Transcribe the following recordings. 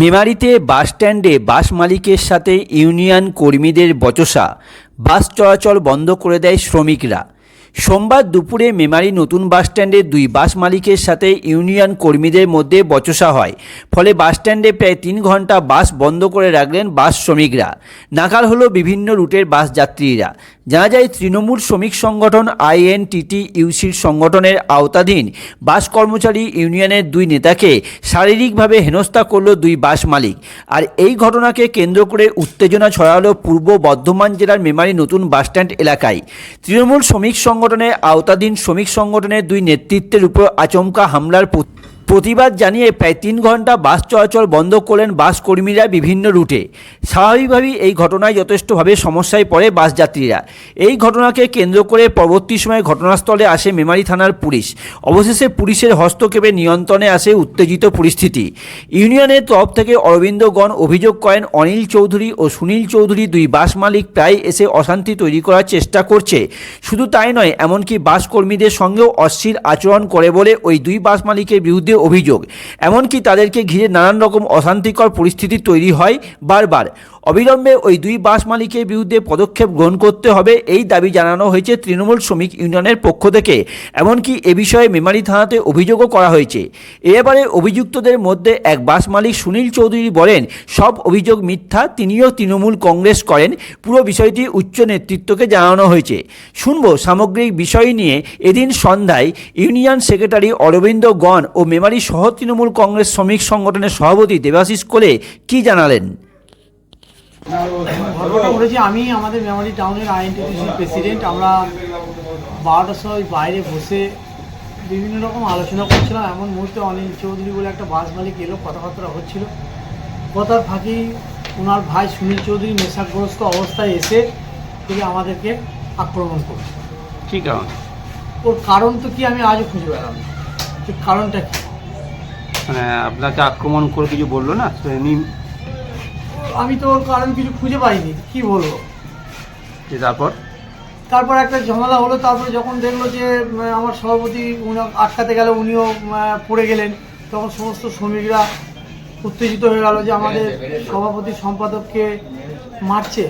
মেমারিতে বাস স্ট্যান্ডে বাস মালিকের সাথে ইউনিয়ন কর্মীদের বচসা। বাস চলাচল বন্ধ করে দেয় শ্রমিকরা। সোমবার দুপুরে মেমারি নতুন বাস স্ট্যান্ডে দুই বাস মালিকের সাথে ইউনিয়ন কর্মীদের মধ্যে বচসা হয়। ফলে বাস স্ট্যান্ডে প্রায় তিন ঘণ্টা বাস বন্ধ করে রাখলেন বাস শ্রমিকরা। নাকাল হলো বিভিন্ন রুটের বাস যাত্রীরা। জানা যায়, তৃণমূল শ্রমিক সংগঠন আইএনটিটি ইউসির সংগঠনের আওতাধীন বাস কর্মচারী ইউনিয়নের দুই নেতাকে শারীরিকভাবে হেনস্থা করল দুই বাস মালিক। আর এই ঘটনাকে কেন্দ্র করে উত্তেজনা ছড়ালো পূর্ব বর্ধমান জেলার মেমারি নতুন বাসস্ট্যান্ড এলাকায়। তৃণমূল শ্রমিক সংগঠনের আওতাধীন শ্রমিক সংগঠনের দুই নেতৃত্বের উপর আচমকা হামলার প্রতিবাদ জানিয়ে প্রায় তিন ঘণ্টা বাস চলাচল বন্ধ করলেন বাস কর্মীরা বিভিন্ন রুটে। স্বাভাবিকভাবেই এই ঘটনায় যথেষ্টভাবে সমস্যায় পড়ে বাস যাত্রীরা। এই ঘটনাকে কেন্দ্র করে পরবর্তী সময়ে ঘটনাস্থলে আসে মেমারি থানার পুলিশ। অবশেষে পুলিশের হস্তক্ষেপে নিয়ন্ত্রণে আসে উত্তেজিত পরিস্থিতি। ইউনিয়নের তরফ থেকে অরবিন্দগণ অভিযোগ করেন, অনিল চৌধুরী ও সুনীল চৌধুরী দুই বাস মালিক প্রায় এসে অশান্তি তৈরি করার চেষ্টা করছে। শুধু তাই নয়, এমনকি বাস কর্মীদের সঙ্গেও অশ্লীল আচরণ করে বলে ওই দুই বাস মালিকের বিরুদ্ধে অভিযোগ। এমনকি তাদেরকে ঘিরে নানান রকম অশান্তিকর পরিস্থিতি তৈরি হয় বারবার। অবিলম্বে ওই দুই বাস মালিকের বিরুদ্ধে পদক্ষেপ গ্রহণ করতে হবে, এই দাবি জানানো হয়েছে তৃণমূল শ্রমিক ইউনিয়নের পক্ষ থেকে। এমনকি এ বিষয়ে মেমারি থানাতে অভিযোগও করা হয়েছে। এ ব্যাপারে অভিযুক্তদের মধ্যে এক বাস মালিক সুনীল চৌধুরী বলেন, সব অভিযোগ মিথ্যা, তিনিও তৃণমূল কংগ্রেস করেন, পুরো বিষয়টি উচ্চ নেতৃত্বকে জানানো হয়েছে। শুনব সামগ্রিক বিষয় নিয়ে এদিন সন্ধ্যায় ইউনিয়ন সেক্রেটারি অরবিন্দ গণ ও মেমারি সহ তৃণমূল কংগ্রেস শ্রমিক সংগঠনের সভাপতি দেবাশিস কোলে কি জানালেন। ঘটনাটা ঘটেছে আমি আমাদের মেমারি টাউনের আইএনটিসির প্রেসিডেন্ট আমরা বারোটার সময় বাইরে বসে বিভিন্ন রকম আলোচনা করছিলাম। এমন মুহূর্তে অনিল চৌধুরী বলে একটা বাস মালিক এলো কথাবার্তা হচ্ছিল। কথার ফাঁকেই ওনার ভাই সুনীল চৌধুরী নেশাগ্রস্ত অবস্থায় এসে তিনি আমাদেরকে আক্রমণ করছে। কি কারণ? ওর কারণ তো কি আমি আজও খুঁজে না। যে কারণটা কি? মানে আপনাকে আক্রমণ করে কিছু বলল না? তো এমনি আমি তো ওর কারণ কিছু খুঁজে পাইনি কি বলব? তারপর? তারপর একটা ঝামেলা হলো তারপরে যখন দেখল যে আমার সভাপতি উনি আটকাতে গেলে উনিও পড়ে গেলেন তখন সমস্ত শ্রমিকরা উত্তেজিত হয়ে গেল যে আমাদের সভাপতি সম্পাদককে মারছে।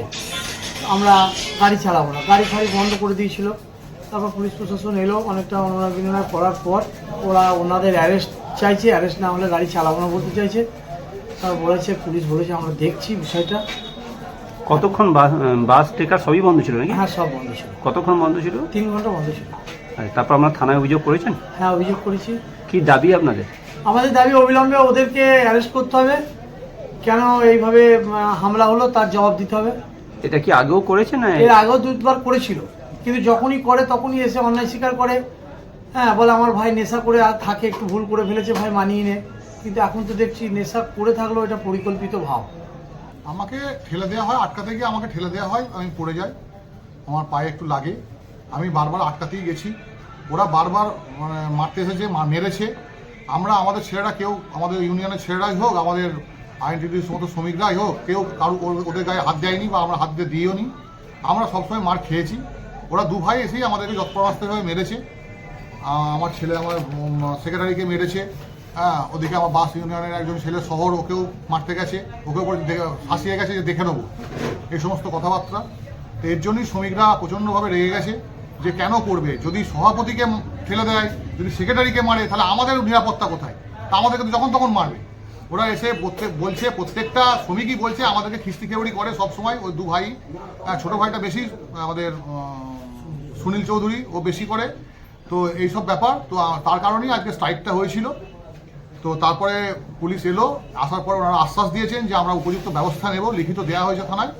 আমরা গাড়ি চালাবো না। গাড়ি ফাড়ি বন্ধ করে দিয়েছিল। তারপর পুলিশ প্রশাসন এলো অনেকটা অনুরাগ বিনিময় করার পর ওরা ওনাদের অ্যারেস্ট চাইছে। অ্যারেস্ট না হলে গাড়ি চালাবো না বলতে চাইছে। বলেছে পুলিশ বলেছে আমরা দেখছি বিষয়টা। কতক্ষণ বাস টেকার সবই বন্ধ ছিল নাকি? হ্যাঁ সব বন্ধ ছিল। কতক্ষণ বন্ধ ছিল? তিন ঘণ্টা বন্ধ ছিল। তারপর আপনার থানায় অভিযোগ করেছেন? হ্যাঁ অভিযোগ করেছি। কি দাবি আপনাদের? আমাদের দাবি অবিলম্বে ওদেরকে অ্যারেস্ট করতে হবে। কেন এইভাবে হামলা হলো তার জবাব দিতে হবে। এটা কি আগেও করেছে না? এর আগেও দুবার করেছিল। কিন্তু যখনই করে তখনই এসে অন্যায় স্বীকার করে। হ্যাঁ বলে আমার ভাই নেশা করে আর থাকে একটু ভুল করে ফেলেছে ভাই মানিয়ে নে। কিন্তু এখন তো দেখছি নেশা করে থাকলেও এটা পরিকল্পিত ভাব। আমাকে ঠেলে দেওয়া হয়, আটকাতে গিয়ে আমাকে ঠেলে দেওয়া হয়, আমি পড়ে যাই। আমার পায়ে একটু লাগে। আমি বারবার আটকাতেই গেছি। ওরা বারবার মানে মারতে এসেছে মেরেছে। আমরা আমাদের ছেলেরা কেউ, আমাদের ইউনিয়নের ছেলেরাই হোক, আমাদের আইনটিটির সমস্ত শ্রমিকরাই হোক, কেউ কারও ওদের গায়ে হাত দেয়নি বা আমরা হাত দিয়ে দিইও নি। আমরা সবসময় মার খেয়েছি। ওরা দু ভাই এসেই আমাদেরকে যৎপরাস্তভাবে মেরেছে। আমার ছেলে, আমার সেক্রেটারিকে মেরেছে। হ্যাঁ ওদিকে আমার বাস ইউনিয়নের একজন ছেলে শহর ওকেও মারতে গেছে দেখে- হাসিয়ে গেছে যে দেখে নেব। এই সমস্ত কথাবার্তা। তো এর জন্যই শ্রমিকরা প্রচণ্ডভাবে রেগে গেছে যে কেন করবে? যদি সভাপতিকে ঠেলে দেয় যদি সেক্রেটারিকে মারে তাহলে আমাদের নিরাপত্তা কোথায়? তা আমাদেরকে তো যখন তখন মারবে। ওরা এসে প্রত্যেক বলছে প্রত্যেকটা শ্রমিকই বলছে আমাদেরকে খিস্তি খেউড়ি করে সব সময়। ওই দু ভাই হ্যাঁ, ছোট ভাইটা বেশি আমাদের সুনীল চৌধুরী ও বেশি করে। তো এইসব ব্যাপার তো তার কারণেই আজকে স্ট্রাইকটা হয়েছিল। তো তারপরে পুলিশ এলো, আসার পর ওনারা আশ্বাস দিয়েছেন যে আমরা উপযুক্ত ব্যবস্থা নেব, লিখিত দেওয়া হয়েছে থানায়,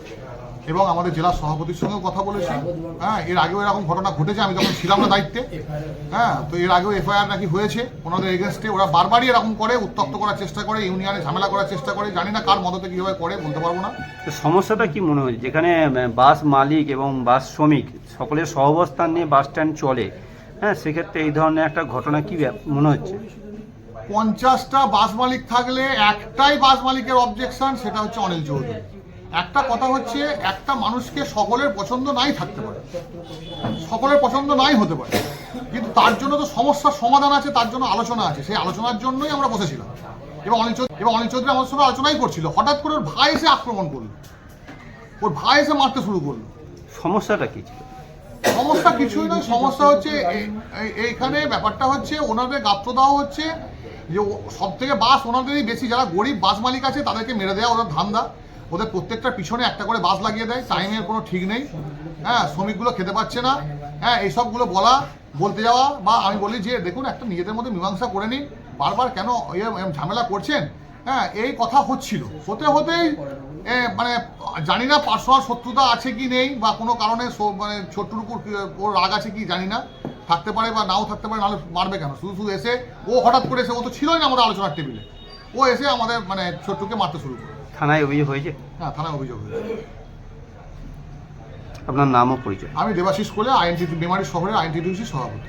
এবং আমাদের জেলা সভাপতির সঙ্গেও কথা বলেছি। হ্যাঁ এর আগেও এরকম ঘটনা ঘটেছে, আমি যখন ছিলাম না দায়িত্বে। হ্যাঁ তো এর আগেও এফআইআর নাকি হয়েছে, ওনাদের এগেনস্টে ওরা বারবারই এরকম করে উত্তক্ত করার চেষ্টা করে, ইউনিয়নে ঝামেলা করার চেষ্টা করে, জানি না কার মদতে কীভাবে করে, বলতে পারব না। তো সমস্যাটা কি মনে হচ্ছে যেখানে বাস মালিক এবং বাস শ্রমিক, সকলের সহবস্থান নিয়ে বাস স্ট্যান্ড চলে হ্যাঁ সেক্ষেত্রে এই ধরনের একটা ঘটনা কি মনে হচ্ছে? পঞ্চাশটা বাস মালিক থাকলে একটাই বাস মালিকের অবজেকশন সেটা হচ্ছে অনিল চৌধুরী। একটা কথা হচ্ছে একটা মানুষকে সকলের পছন্দ নাই থাকতে পারে। সকলের পছন্দ নাই হতে পারে। কিন্তু তার জন্য তো সমস্যার সমাধান আছে তার জন্য আলোচনা আছে। সেই আলোচনার জন্যই আমরা বসেছিলাম। এবং অনিল চৌধুরী এবং অনিল চৌধুরী আমার সঙ্গে আলোচনাই করছিল। হঠাৎ করে ওর ভাই এসে আক্রমণ করল। ওর ভাই এসে মারতে শুরু করল। সমস্যাটা কি ছিল? সমস্যা কিছুই নয়। সমস্যা হচ্ছে এইখানে ব্যাপারটা হচ্ছে ওনাদের গাত্র দেওয়া হচ্ছে যে সব থেকে বাস ওনাদেরই বেশি, যারা গরিব বাস মালিক আছে, তাদেরকে মেরে দেওয়া ওদের ধান্দা। ওদের প্রত্যেকটার পিছনে একটা করে বাস লাগিয়ে দেয়, টাইমের কোনো ঠিক নেই। হ্যাঁ শ্রমিকগুলো খেতে পাচ্ছে না। হ্যাঁ এইসবগুলো বলা, বলতে যাওয়া, বা আমি বলি যে, দেখুন, একটা নিজেদের মধ্যে মীমাংসা করে নিন। বারবার কেন এরম- ঝামেলা করছেন? হ্যাঁ এই কথা হচ্ছিল। হতে হতেই মানে জানি না, পার্সোনাল শত্রুতা আছে কি নেই, বা কোনো কারণে মানে ছোট্টুর উপর ওর রাগ আছে কি জানি না। থাকতে পারে বা নাও থাকতে পারে নাহলে মারবে কেন? শুধু শুধু এসে ও হঠাৎ করে এসে ও তো ছিলই না আমাদের আলোচনার টেবিলে। ও এসে আমাদের মানে ছোট্টকে মারতে শুরু করে। থানায় অভিযোগ হয়েছে? হ্যাঁ থানায় অভিযোগ হয়েছে। আপনার নামও পরিচয়। আমি দেবাশিস কোলে আইএনটি মেমারি শহরের আইএনটিডিউসি সভাপতি।